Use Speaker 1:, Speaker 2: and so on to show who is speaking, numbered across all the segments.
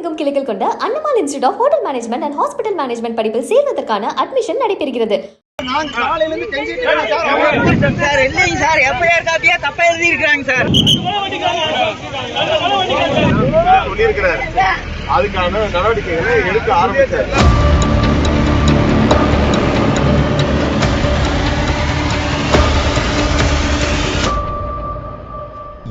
Speaker 1: எங்கும் கிளைகள் கொண்ட Annamal institute of hotel management and hospital management படிப்பில் சேர்வதற்கான அட்மிஷன் நடைபெறுகிறது.
Speaker 2: நான் காலையில இருந்து கெஞ்சிட்டு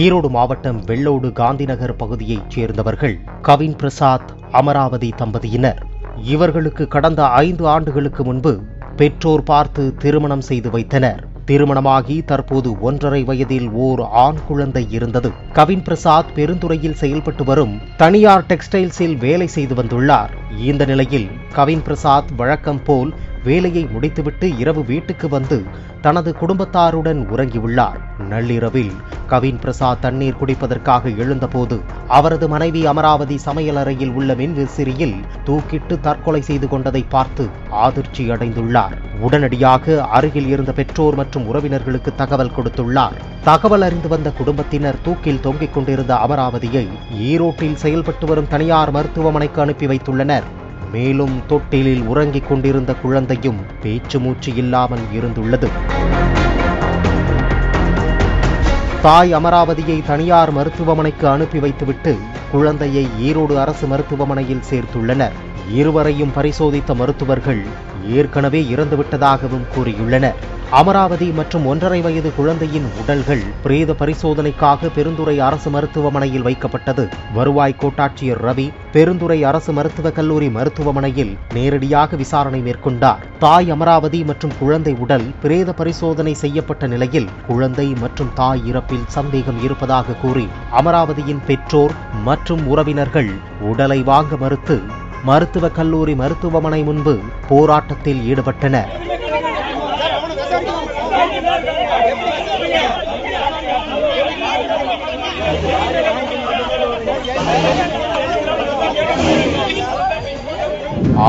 Speaker 3: ஈரோடு மாவட்டம் வெள்ளோடு காந்திநகர் பகுதியைச் சேர்ந்தவர்கள் கவின் பிரசாத் அமராவதி தம்பதியினர். இவர்களுக்கு கடந்த ஐந்து ஆண்டுகளுக்கு முன்பு பெற்றோர் பார்த்து திருமணம் செய்து வைத்தனர். திருமணமாகி தற்போது ஒன்றரை வயதில் ஓர் ஆண் குழந்தை இருந்தது. கவின் பிரசாத் பெருந்துறையில் செயல்பட்டு வரும் தனியார் டெக்ஸ்டைல்ஸில் வேலை செய்து வந்துள்ளார். இந்த நிலையில் கவின் பிரசாத் வழக்கம் போல் வேலையை முடித்துவிட்டு இரவு வீட்டுக்கு வந்து தனது குடும்பத்தாருடன் உறங்கியுள்ளார். நள்ளிரவில் கவின் பிரசாத் தண்ணீர் குடிப்பதற்காக எழுந்தபோது அவரது மனைவி அமராவதி சமையலறையில் உள்ள மின்விசிறியில் தூக்கிட்டு தற்கொலை செய்து கொண்டதை பார்த்து அதிர்ச்சி அடைந்துள்ளார். உடனடியாக அருகில் இருந்த பெற்றோர் மற்றும் உறவினர்களுக்கு தகவல் கொடுத்துள்ளார். தகவல் அறிந்து வந்த குடும்பத்தினர் தூக்கில் தொங்கிக் கொண்டிருந்த அமராவதியை ஈரோட்டில் செயல்பட்டு வரும் தனியார் மருத்துவமனைக்கு அனுப்பி வைத்துள்ளனர். மேலும் தொட்டிலில் உறங்கிக் கொண்டிருந்த குழந்தையும் பேச்சு மூச்சு இல்லாமல் இருந்துள்ளது. தாய் அமராவதியை தனியார் மருத்துவமனைக்கு அனுப்பி வைத்துவிட்டு குழந்தையை ஈரோடு அரசு மருத்துவமனையில் சேர்த்துள்ளனர். இருவரையும் பரிசோதித்த மருத்துவர்கள் ஏற்கனவே இறந்துவிட்டதாகவும் கூறியுள்ளனர். அமராவதி மற்றும் ஒன்றரை வயது குழந்தையின் உடல்கள் பிரேத பரிசோதனைக்காக பெருந்துறை அரசு மருத்துவமனையில் வைக்கப்பட்டது. வருவாய் கோட்டாட்சியர் ரவி பெருந்துறை அரசு மருத்துவக் கல்லூரி மருத்துவமனையில் நேரடியாக விசாரணை மேற்கொண்டார். தாய் அமராவதி மற்றும் குழந்தை உடல் பிரேத பரிசோதனை செய்யப்பட்ட நிலையில் குழந்தை மற்றும் தாய் இறப்பில் சந்தேகம் இருப்பதாக கூறி அமராவதியின் பெற்றோர் மற்றும் உறவினர்கள் உடலை வாங்க மறுத்து மருத்துவக் கல்லூரி மருத்துவமனை முன்பு போராட்டத்தில் ஈடுபட்டனர்.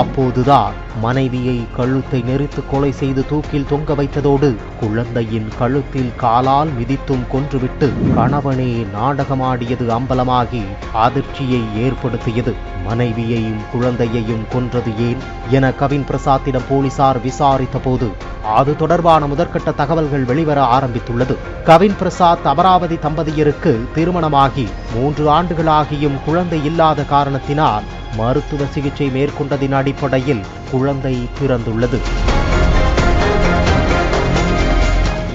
Speaker 3: அப்போதுதான் மனைவியை கழுத்தை நெரித்து கொலை செய்து தூக்கில் தொங்க வைத்ததோடு குழந்தையின் கழுத்தில் காலால் மிதித்தும் கொன்றுவிட்டு கணவனே நாடகமாடியது அம்பலமாகி அதிர்ச்சியை ஏற்படுத்தியது. மனைவியையும் குழந்தையையும் கொன்றது ஏன் என கவின் பிரசாத்திடம் போலீசார் விசாரித்த போது அது தொடர்பான முதற்கட்ட தகவல்கள் வெளிவர ஆரம்பித்துள்ளது. கவின் பிரசாத் அமராவதி தம்பதியருக்கு திருமணமாகி மூன்று ஆண்டுகளாகியும் குழந்தை இல்லாத காரணத்தினால் மருத்துவ சிகிச்சை மேற்கொண்டதின் அடிப்படையில் குழந்தை பிறந்துள்ளது.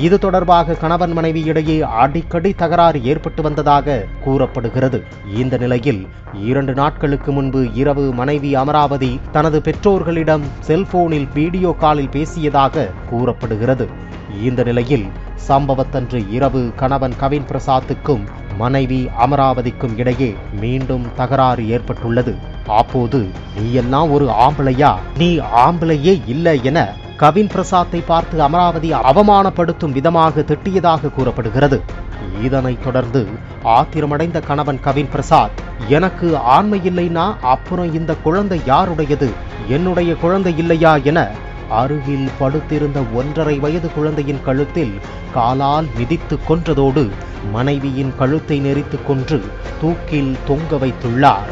Speaker 3: இது தொடர்பாக கணவன் மனைவி இடையே அடிக்கடி தகராறு ஏற்பட்டு வந்ததாக கூறப்படுகிறது. இந்த நிலையில் இரண்டு நாட்களுக்கு முன்பு இரவு மனைவி அமராவதி தனது பெற்றோர்களிடம் செல்போனில் வீடியோ காலில் பேசியதாக கூறப்படுகிறது. இந்த நிலையில் சம்பவத்தன்று இரவு கணவன் கவின் பிரசாத்துக்கும் மனைவி அமராவதிக்கும் இடையே மீண்டும் தகராறு ஏற்பட்டுள்ளது. அப்போது நீ எல்லாம் ஒரு ஆம்பளையா? நீ ஆம்பளையே இல்லை என கவின் பிரசாத்தை பார்த்து அமராவதி அவமானப்படுத்தும் விதமாக திட்டியதாக கூறப்படுகிறது. இதனைத் தொடர்ந்து ஆத்திரமடைந்த கணவன் கவின் பிரசாத் எனக்கு ஆண்மை இல்லைனா அப்புறம் இந்த குழந்தை யாருடையது? என்னுடைய குழந்தை இல்லையா? என அருகில் படுத்திருந்த ஒன்றரை வயது குழந்தையின் கழுத்தில் காலால் மிதித்து கொன்றதோடு மனைவியின் கழுத்தை நெறித்து கொன்று தூக்கில் தொங்க வைத்துள்ளார்.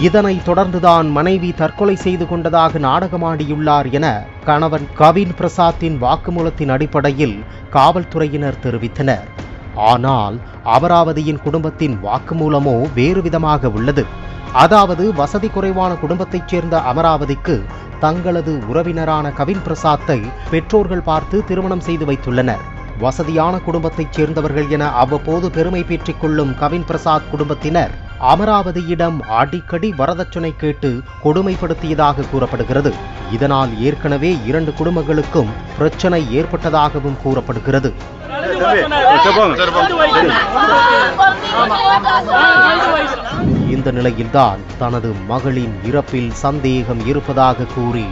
Speaker 3: இதனைத் தொடர்ந்துதான் மனைவி தற்கொலை செய்து கொண்டதாக நாடகமாடியுள்ளார் என கணவன் கவின் பிரசாத்தின் வாக்குமூலத்தின் அடிப்படையில் காவல்துறையினர் தெரிவித்தனர். ஆனால் அமராவதியின் குடும்பத்தின் வாக்குமூலமோ வேறு விதமாக உள்ளது. அதாவது வசதி குறைவான குடும்பத்தைச் சேர்ந்த அமராவதிக்கு தங்களது உறவினரான கவின் பிரசாத்தை பெற்றோர்கள் பார்த்து திருமணம் செய்து வைத்துள்ளனர். வசதியான குடும்பத்தைச் சேர்ந்தவர்கள் என அவ்வப்போது பெருமை பெற்றுக் கொள்ளும் கவின் பிரசாத் குடும்பத்தினர் அமராவதியிடம் அடிக்கடி வரதட்சணை கேட்டு கொடுமைப்படுத்தியதாக கூறப்படுகிறது. இதனால் ஏற்கனவே இரண்டு குடும்பங்களுக்கும் பிரச்சனை ஏற்பட்டதாகவும் கூறப்படுகிறது. இந்த நிலையில்தான் தனது மகளின் இறப்பில் சந்தேகம் இருப்பதாக கூறி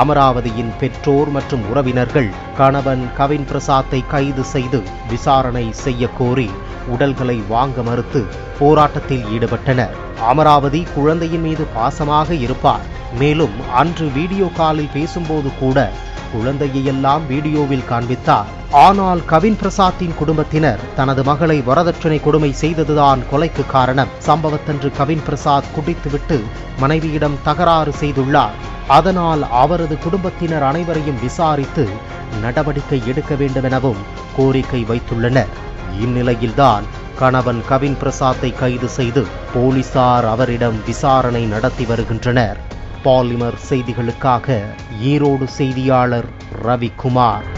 Speaker 3: அமராவதியின் பெற்றோர் மற்றும் உறவினர்கள் கணவன் கவின் பிரசாத்தை கைது செய்து விசாரணை செய்ய கோரி உடல்களை வாங்க மறுத்து போராட்டத்தில் ஈடுபட்டனர். அமராவதி குழந்தையின் மீது பாசமாக இருப்பார். மேலும் அன்று வீடியோ காலில் பேசும்போது கூட குழந்தையெல்லாம் வீடியோவில் காண்பித்தார். ஆனால் கவின் பிரசாத்தின் குடும்பத்தினர் தனது மகளை வரதட்சணை கொடுமை செய்ததுதான் கொலைக்கு காரணம். சம்பவத்தன்று கவின் பிரசாத் குடித்துவிட்டு மனைவியிடம் தகராறு செய்துள்ளார். அதனால் அவரது குடும்பத்தினர் அனைவரையும் விசாரித்து நடவடிக்கை எடுக்க வேண்டுமெனவும் கோரிக்கை வைத்துள்ளனர். இந்நிலையில்தான் கணவன் கவின் பிரசாத்தை கைது செய்து போலீசார் அவரிடம் விசாரணை நடத்தி வருகின்றனர். பாலிமர் செய்திகளுக்காக ஈரோடு செய்தியாளர் ரவிக்குமார்.